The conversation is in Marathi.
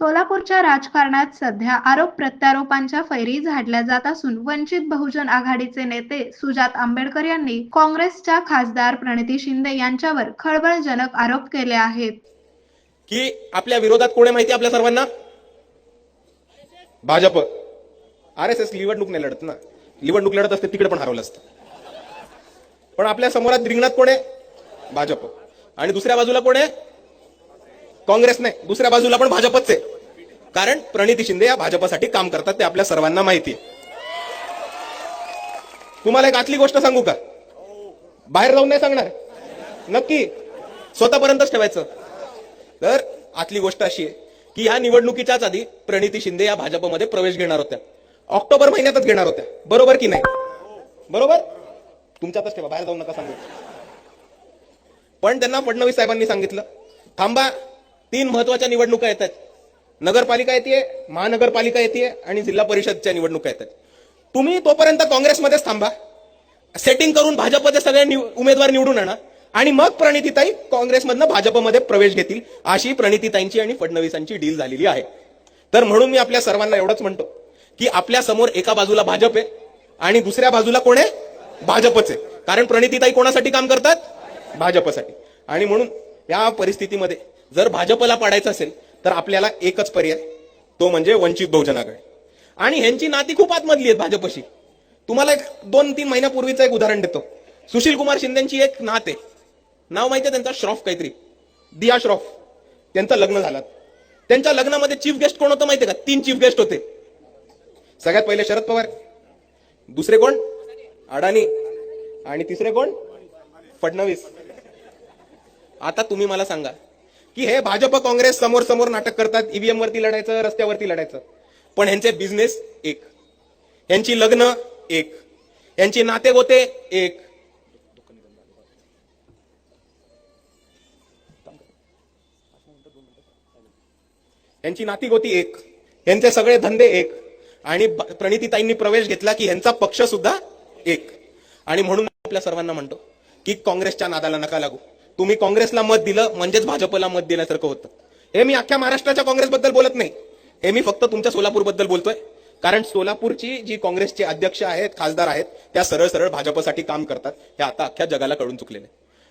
सोलापूरच्या राजकारणात सध्या आरोप प्रत्यारोपांच्या फैरी झाडल्या जात असून वंचित बहुजन आघाडीचे नेते सुजात आंबेडकर यांनी काँग्रेसच्या खासदार प्रणिती शिंदे यांच्यावर खळबळजनक आरोप केले आहेत. की आपल्या विरोधात कोणी माहिती आपल्या सर्वांना? भाजप. आर एस एस निवडणूक नाही लढत ना. निवडणूक लढत असते तिकडे पण हरवलं असतं. पण आपल्या समोरात रिंगणात कोण आहे? भाजप. आणि दुसऱ्या बाजूला कोण आहे? काँग्रेस नाही. दुसऱ्या बाजूला पण भाजपच आहे. कारण प्रणिती शिंदे या भाजपसाठी काम करतात ते आपल्या सर्वांना माहिती आहे. तुम्हाला एक आतली गोष्ट सांगू का? बाहेर जाऊन नाही सांगणार. नक्की. स्वतःपर्यंतच ठेवायचं. तर आतली गोष्ट अशी आहे की या निवडणुकीच्याच आधी प्रणिती शिंदे या भाजपमध्ये प्रवेश घेणार होत्या. ऑक्टोबर महिन्यातच घेणार होत्या. बरोबर की नाही? बरोबर? तुमच्यातच ठेवा बाहेर जाऊ नका सांगू. पण त्यांना फडणवीस साहेबांनी सांगितलं थांबा तीन महत्त्वाच्या निवडणुका येतात. नगरपालिका येते महानगरपालिका येते आणि जिल्हा परिषदच्या निवडणुका येतात. तुम्ही तोपर्यंत काँग्रेसमध्येच थांबा. सेटिंग करून भाजपचे सगळे निव- उमेदवार निवडून आणा. आणि मग प्रणितीताई काँग्रेसमधनं भाजपमध्ये प्रवेश घेतील अशी प्रणितीताईंची आणि फडणवीसांची डील झालेली आहे. तर म्हणून मी आपल्या सर्वांना एवढंच म्हणतो की आपल्यासमोर एका बाजूला भाजप आहे आणि दुसऱ्या बाजूला कोण आहे? भाजपच आहे. कारण प्रणितीताई कोणासाठी काम करतात? भाजपसाठी. आणि म्हणून या परिस्थितीमध्ये जर भाजपला पाडायचं असेल तर आपल्याला एकच पर्याय तो म्हणजे वंचित बहुजन आघाडी. आणि ह्यांची नाती खूप आतमधली आहेत भाजपशी. तुम्हाला एक दोन तीन महिन्यापूर्वीचं एक उदाहरण देतो. सुशील कुमार शिंदेची एक नात. आहे नाव माहिती आहे त्यांचा? श्रॉफ काहीतरी. दिया श्रॉफ. त्यांचं लग्न झालं. त्यांच्या लग्नामध्ये चीफ गेस्ट कोण होतं माहितीये का? तीन चीफ गेस्ट होते. सगळ्यात पहिले शरद पवार. दुसरे कोण? अडाणी. आणि तिसरे कोण? फडणवीस. आता तुम्ही मला सांगा की हे भाजप काँग्रेस समोर समोर नाटक करतात ईव्हीएम वरती लढायचं रस्त्यावरती लढायचं. पण ह्यांचे बिझनेस एक. यांची लग्न एक. यांची नाते गोते एक. यांची नाती गोती एक. यांचे सगळे धंदे एक. आणि प्रणितीताईंनी प्रवेश घेतला की यांचा पक्ष सुद्धा एक. आणि म्हणून आपल्या सर्वांना म्हणतो की काँग्रेसच्या नादाला नका लागू. तुम्ही काँग्रेसला मत दिलं म्हणजेच भाजपला मत दिल्यासारखं होतं. हे मी अख्ख्या महाराष्ट्राच्या काँग्रेसबद्दल बोलत नाही. हे मी फक्त तुमच्या सोलापूरबद्दल बोलतोय. कारण सोलापूरची जी काँग्रेसचे अध्यक्ष आहेत खासदार आहेत त्या सरळ सरळ भाजपसाठी काम करतात. हे आता अख्ख्या जगाला कळून चुकलेले